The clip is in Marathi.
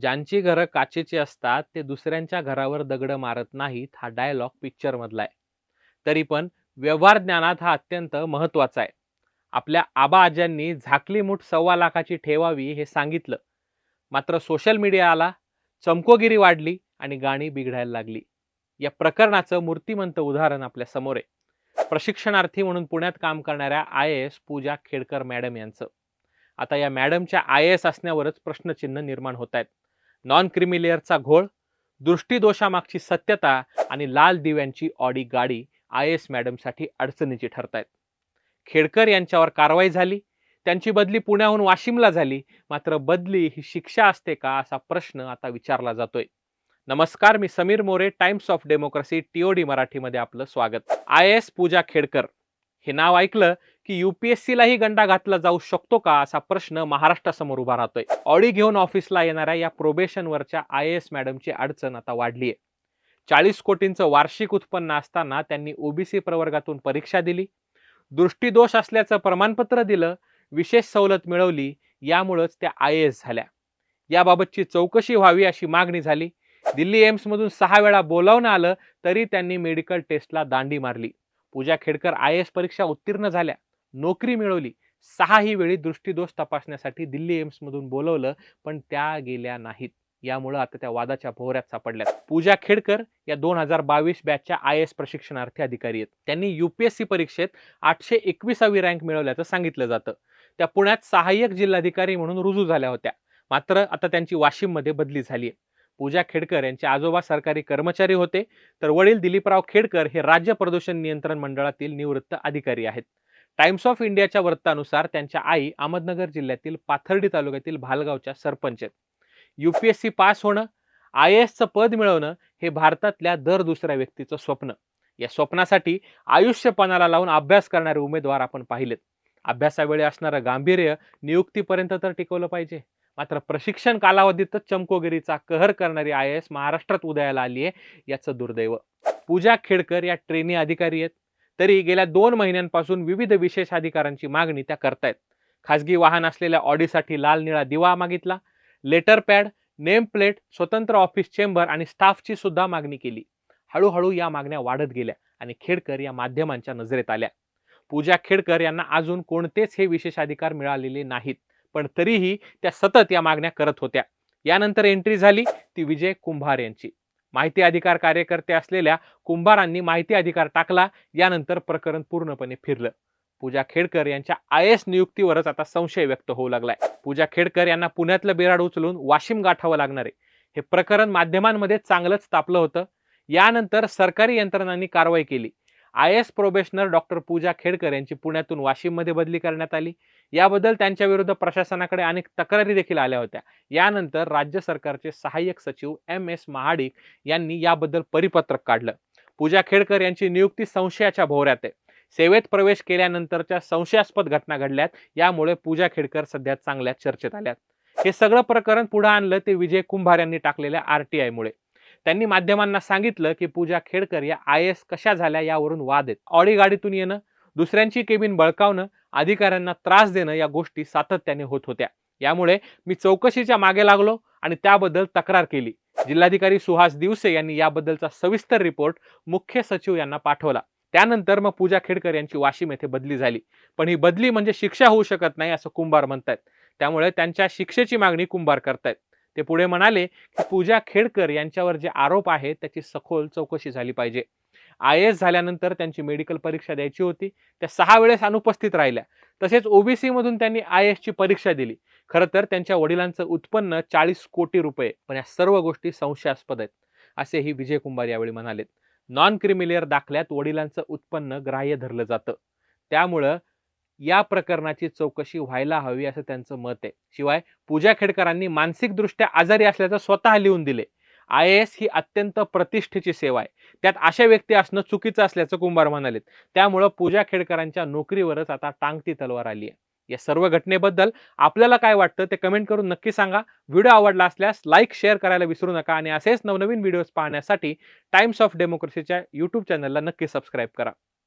ज्यांची घरं काचेची असतात ते दुसऱ्यांच्या घरावर दगड मारत नाहीत हा डायलॉग पिक्चरमधला आहे. तरी पण व्यवहार ज्ञानात हा अत्यंत महत्त्वाचा आहे. आपल्या आबा आज्यांनी झाकली मूठ सव्वा लाखाची ठेवावी हे सांगितलं. मात्र सोशल मीडियाला चमकोगिरी वाढली आणि गाणी बिघडायला लागली. या प्रकरणाचं मूर्तिमंत उदाहरण आपल्यासमोर आहे. प्रशिक्षणार्थी म्हणून पुण्यात काम करणाऱ्या I S Pooja Khedkar madam यांचं. आता या मॅडमच्या आय एस असण्यावरच प्रश्नचिन्ह निर्माण होत आहेत. नॉन क्रिमिलेअरचा घोळ दृष्टीदोषामागची सत्यता आणि लाल दिव्यांची ऑडी गाडी आय एस मॅडमसाठी अडचणीची ठरतायत. खेडकर यांच्यावर कारवाई झाली त्यांची बदली पुण्याहून वाशिमला झाली मात्र बदली ही शिक्षा असते का असा प्रश्न आता विचारला जातोय. नमस्कार मी Sameer More Times of Democracy TOD मराठीमध्ये आपलं स्वागत. आय एस पूजा खेडकर हे नाव ऐकलं की युपीएससीलाही गंडा घातला जाऊ शकतो का असा प्रश्न महाराष्ट्रासमोर उभा राहतोय. ऑडी घेऊन ऑफिसला येणाऱ्या या प्रोबेशनवरच्या आय एस मॅडमची अडचण आता वाढली आहे चाळीस कोटींचं वार्षिक उत्पन्न असताना त्यांनी ओबीसी प्रवर्गातून परीक्षा दिली. दृष्टीदोष असल्याचं प्रमाणपत्र दिलं. विशेष सवलत मिळवली. यामुळंच त्या आय एस झाल्या. याबाबतची चौकशी व्हावी अशी मागणी झाली. दिल्ली एम्समधून सहा वेळा बोलावणं आलं तरी त्यांनी मेडिकल टेस्टला दांडी मारली. पूजा खेडकर आय एस परीक्षा उत्तीर्ण झाल्या. नोकरी मिळवली. सहाही वेळी दृष्टीदोष तपासण्यासाठी दिल्ली एम्समधून बोलवलं पण त्या गेल्या नाहीत. यामुळं आता त्या वादाच्या भोवऱ्यात सापडल्यात. पूजा खेडकर या दोन हजार बावीस बॅचच्या आय एस प्रशिक्षणार्थी अधिकारी आहेत. त्यांनी युपीएससी परीक्षेत आठशे एकविसावी रँक मिळवल्याचं सांगितलं जातं. त्या पुण्यात सहाय्यक जिल्हाधिकारी म्हणून रुजू झाल्या होत्या. मात्र आता त्यांची वाशिममध्ये बदली झाली आहे. पूजा खेडकर यांचे आजोबा सरकारी कर्मचारी होते तर वडील दिलीपराव खेडकर हे राज्य प्रदूषण नियंत्रण मंडळातील निवृत्त अधिकारी आहेत. टाइम्स ऑफ इंडियाच्या वृत्तानुसार त्यांच्या आई अहमदनगर जिल्ह्यातील पाथर्डी तालुक्यातील भालगावच्या सरपंच आहेत. युपीएससी पास होणं आय एसचं पद मिळवणं हे भारतातल्या दर दुसऱ्या व्यक्तीचं स्वप्न. या स्वप्नासाठी आयुष्यपणाला लावून अभ्यास करणारे उमेदवार आपण पाहिलेत. अभ्यासावेळी असणारं गांभीर्य नियुक्तीपर्यंत तर टिकवलं पाहिजे. मात्र प्रशिक्षण कालावधीतच चमकोगिरीचा कहर करणारी आय एस महाराष्ट्रात उदयाला आली आहे याचं दुर्दैव. पूजा खेडकर या ट्रेनी अधिकारी आहेत. तरी गेल्या दोन महिन्यांपासून विविध विशेष अधिकारांची मागणी त्या करतायत. खासगी वाहन असलेल्या ऑडीसाठी लाल निळा दिवा मागितला लेटर पॅड नेम प्लेट स्वतंत्र ऑफिस चेंबर आणि स्टाफची सुद्धा मागणी केली. हळूहळू या मागण्या वाढत गेल्या आणि खेडकर या माध्यमांच्या नजरेत आल्या. पूजा खेडकर यांना अजून कोणतेच हे विशेष अधिकार मिळालेले नाहीत पण तरीही त्या सतत या मागण्या करत होत्या. यानंतर एंट्री झाली ती विजय कुंभार यांची. माहिती अधिकार कार्यकर्ते असलेल्या कुंभारांनी माहिती अधिकार टाकला यानंतर प्रकरण पूर्णपणे फिरलं. पूजा खेडकर यांच्या आय एस नियुक्तीवरच आता संशय व्यक्त होऊ लागलाय. पूजा खेडकर यांना पुण्यातलं बिराड उचलून वाशिम गाठावं लागणार आहे. हे प्रकरण माध्यमांमध्ये चांगलंच तापलं होतं. यानंतर सरकारी यंत्रणांनी कारवाई केली. IAS probationer doctor Pooja Khedkar यांची पुण्यातून वाशिममध्ये बदली करण्यात आली. याबद्दल त्यांच्या विरुद्ध प्रशासनाकडे अनेक तक्रारी देखील आल्या होत्या. यानंतर राज्य सरकारचे सहाय्यक सचिव एम एस महाडिक यांनी याबद्दल परिपत्रक काढलं. पूजा खेडकर यांची नियुक्ती संशयाच्या भोवऱ्यात आहे. सेवेत प्रवेश केल्यानंतरच्या संशयास्पद घटना घडल्यात. यामुळे पूजा खेडकर सध्या चांगल्या चर्चेत आल्यात. हे सगळं प्रकरण पुढे आणलं ते विजय कुंभार यांनी टाकलेल्या आरटीआय मुळे. त्यांनी माध्यमांना सांगितलं की पूजा खेडकर या आय एस कशा झाल्या यावरून वाद आहेत. ऑडी गाडीतून येणं दुसऱ्यांची केबिन बळकावणं अधिकाऱ्यांना त्रास देणं या गोष्टी सातत्याने होत होत्या. यामुळे मी चौकशीच्या मागे लागलो आणि त्याबद्दल तक्रार केली. जिल्हाधिकारी सुहास दिवसे यांनी याबद्दलचा सविस्तर रिपोर्ट मुख्य सचिव यांना पाठवला. त्यानंतर मग पूजा खेडकर यांची वाशिम येथे बदली झाली. पण ही बदली म्हणजे शिक्षा होऊ शकत नाही असं कुंभार म्हणतायत. त्यामुळे त्यांच्या शिक्षेची मागणी कुंभार करतायत. ते पुढे म्हणाले की पूजा खेडकर यांच्यावर जे आरोप आहेत त्याची सखोल चौकशी झाली पाहिजे. आय एस झाल्यानंतर त्यांची मेडिकल परीक्षा द्यायची होती. त्या सहा वेळेस अनुपस्थित राहिल्या. तसेच ओबीसी मधून त्यांनी आय ची परीक्षा दिली. खरं तर त्यांच्या वडिलांचं उत्पन्न चाळीस कोटी रुपये पण या सर्व गोष्टी संशयास्पद आहेत असेही विजय कुंभार यावेळी म्हणालेत. नॉन क्रिमिलियर दाखल्यात वडिलांचं उत्पन्न ग्राह्य धरलं जातं. त्यामुळं या प्रकरणाची चौकशी व्हायला हवी असं त्यांचं मत आहे. शिवाय पूजा खेडकरांनी मानसिकदृष्ट्या आजारी असल्याचं स्वतः लिहून दिले. आय एस ही अत्यंत प्रतिष्ठेची सेवा आहे. त्यात अशा व्यक्ती असणं चुकीचं असल्याचं कुंभार म्हणालेत. त्यामुळं पूजा खेडकरांच्या नोकरीवरच आता टांगती तलवार आली आहे. या सर्व घटनेबद्दल आपल्याला काय वाटतं ते कमेंट करून नक्की सांगा. व्हिडिओ आवडला असल्यास लाईक शेअर करायला विसरू नका आणि असेच नवनवीन व्हिडिओज पाहण्यासाठी टाइम्स ऑफ डेमोक्रेसीच्या यूट्यूब चॅनलला नक्की सबस्क्राईब करा.